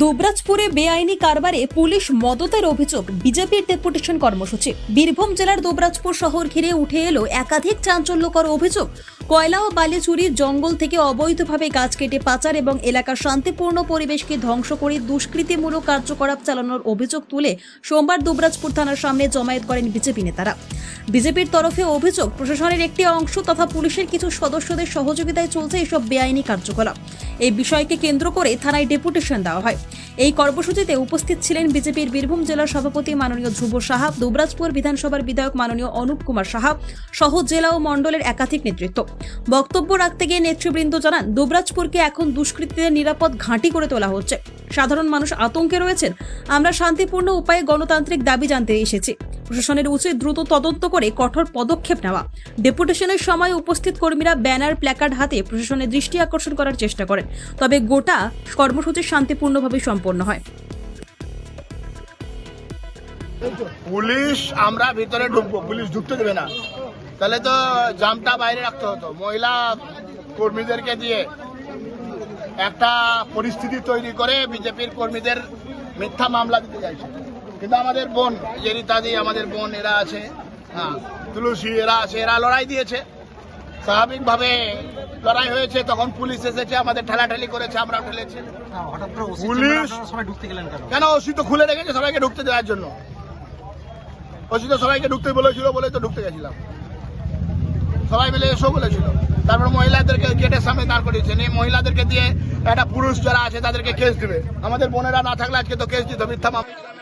দুবরাজপুরে বেআইনি কারবারে পুলিশ মদতের অভিযোগ। বিজেপির ডেপুটেশন কর্মসূচি। বীরভূম জেলার দুবরাজপুর শহর ঘিরে উঠে এলো একাধিক চাঞ্চল্যকর অভিযোগ। কয়লা ও বালি চুরির জঙ্গল থেকে অবৈধভাবে গাছ কেটে পাচার এবং এলাকার শান্তিপূর্ণ পরিবেশকে ধ্বংস করে দুষ্কৃতিমূলক কার্যকলাপ চালানোর অভিযোগ তুলে সোমবার দুবরাজপুর থানার সামনে জমায়েত করেন বিজেপি নেতারা। বিজেপির তরফে অভিযোগ, প্রশাসনের একটি অংশ তথা পুলিশের কিছু সদস্যদের সহযোগিতায় চলছে এসব বেআইনি কার্যকলাপ। এই বিষয়কে কেন্দ্র করে থানায় ডেপুটেশন দেওয়া হয়। এই কর্মসূচিতে উপস্থিত ছিলেন বিজেপির বীরভূম জেলার সভাপতি মাননীয় ধ্রুব সাহা, দুবরাজপুর বিধানসভার বিধায়ক মাননীয় অনুপ কুমার সাহা, সহ জেলা ও মণ্ডলের একাধিক নেতৃত্ব। বক্তব্য রাখতে গিয়ে নেতৃবৃন্দ জানান, দুবরাজপুরকে এখন দুষ্কৃতীদের নিরাপদ ঘাঁটি করে তোলা হচ্ছে। সাধারণ মানুষ আতঙ্কে রয়েছেন। আমরা শান্তিপূর্ণ উপায়ে গণতান্ত্রিক দাবি জানতে এসেছি। প্রশাসনের উচিত দ্রুত তদন্ত করে কঠোর পদক্ষেপ নেওয়া। ডেপুটেশনের সময় উপস্থিত কর্মীরা ব্যানার, প্ল্যাকার্ড হাতে প্রশাসনের দৃষ্টি আকর্ষণ করার চেষ্টা করেন। তবে গোটা কর্মসূচি শান্তিপূর্ণভাবে সম্পন্ন হয়। পুলিশ, আমরা ভিতরে ঢুকবো। পুলিশ ঢুকতে দেবে না। তাহলে তো জামটা বাইরে রাখতে হতো। মহিলা কর্মীদেরকে দিয়ে একটা পরিস্থিতি তৈরি করে বিজেপির কর্মীদের মিথ্যা মামলা দিতে চাইছে। কিন্তু আমাদের বোন যে রীতাদি আমাদের বোন এরা আছে হ্যাঁ তুলসী এরা আছে এরা লড়াই দিয়েছে। স্বাভাবিকভাবে লড়াই হয়েছে তখন পুলিশ এসেছে আমাদের ঠেলাঠেলি করেছে আমরা ঠেলেছি। ওসি পুলিশ- কেন? ওসি তো খুলে রেখেছে সবাইকে ঢুকতে দেওয়ার জন্য। ওসি তো সবাইকে ঢুকতে বলেছিল বলে তো ঢুকতে গেছিলাম। সবাই মিলে এসো বলেছিল। তারপর মহিলাদেরকে গেটের সামনে দাঁড় করিয়েছেন। এই মহিলাদেরকে দিয়ে একটা পুরুষ যারা আছে তাদেরকে কেস দিবে। আমাদের বোনেরা না থাকলে আজকে তো কেস দিত মিথ্যা মামলা।